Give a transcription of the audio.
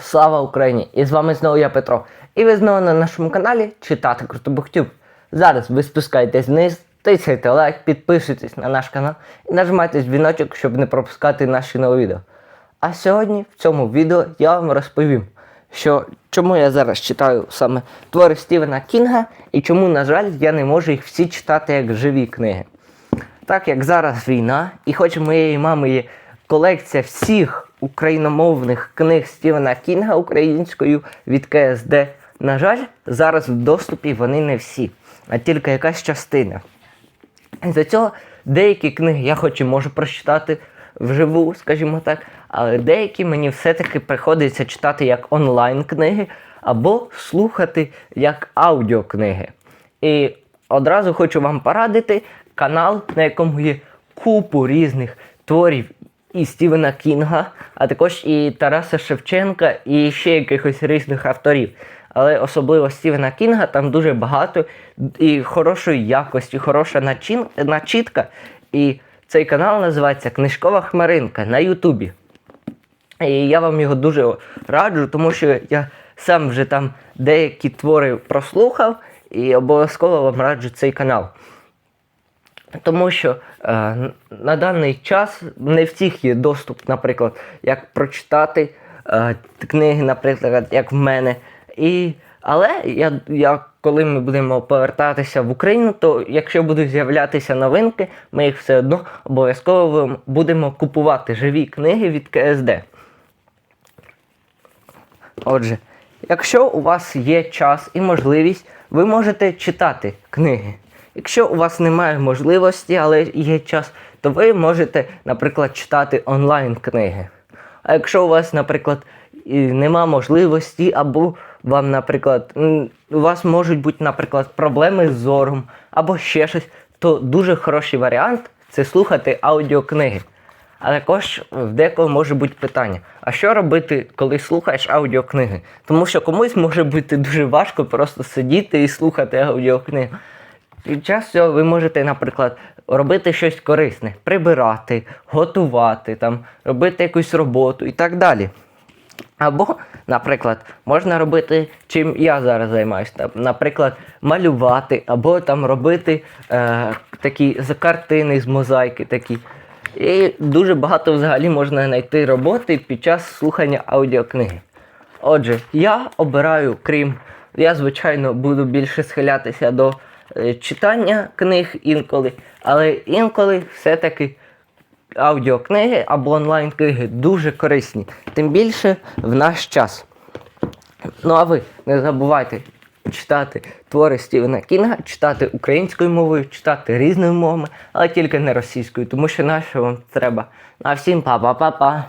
Слава Україні! І з вами знову я Петро. І ви знову на нашому каналі Читати Крутобухтюб. Зараз ви спускаєтесь вниз, тисяйте лайк, підписуйтесь на наш канал і нажимайте дзвіночок, щоб не пропускати наші нові відео. А сьогодні в цьому відео я вам розповім, що чому я зараз читаю саме твори Стівена Кінга і чому, на жаль, я не можу їх всі читати як живі книги. Так як зараз війна, і хоч моєї мами є колекція всіх україномовних книг Стівена Кінга українською від КСД, на жаль, зараз в доступі вони не всі, а тільки якась частина. І за цього деякі книги я хоч і можу прочитати вживу, скажімо так, але деякі мені все-таки приходиться читати як онлайн книги або слухати як аудіокниги. І одразу хочу вам порадити канал, на якому є купу різних творів і Стівена Кінга, а також і Тараса Шевченка, і ще якихось різних авторів. Але особливо Стівена Кінга там дуже багато і хорошої якості, хороша начин, начітка. І цей канал називається Книжкова Хмаринка на Ютубі. І я вам його дуже раджу, тому що я сам вже там деякі твори прослухав і обов'язково вам раджу цей канал. Тому що е, на даний час не всіх є доступ, наприклад, як прочитати е, книги, наприклад, як в мене. І, але я, я, коли ми будемо повертатися в Україну, то якщо будуть з'являтися новинки, ми їх все одно обов'язково будемо купувати живі книги від КСД. Отже, якщо у вас є час і можливість, ви можете читати книги. Якщо у вас немає можливості, але є час, то ви можете, наприклад, читати онлайн книги. А якщо у вас, наприклад, нема можливості, або вам, наприклад, у вас можуть бути, наприклад, проблеми з зором, або ще щось, то дуже хороший варіант це слухати аудіокниги. А також в декого може бути питання: а що робити, коли слухаєш аудіокниги? Тому що комусь може бути дуже важко просто сидіти і слухати аудіокниги. Під час цього ви можете, наприклад, робити щось корисне, прибирати, готувати, там, робити якусь роботу і так далі. Або, наприклад, можна робити, чим я зараз займаюся, наприклад, малювати, або там робити е, такі картини з мозаїки такі. І дуже багато взагалі можна знайти роботи під час слухання аудіокниги. Отже, я обираю, крім, я, звичайно, буду більше схилятися до читання книг інколи, але інколи все-таки аудіокниги або онлайн-книги дуже корисні, тим більше в наш час. Ну а ви не забувайте читати твори Стівена Кінга, читати українською мовою, читати різними мовами, але тільки не російською, тому що нащо вам треба. Ну а всім па-па-па-па.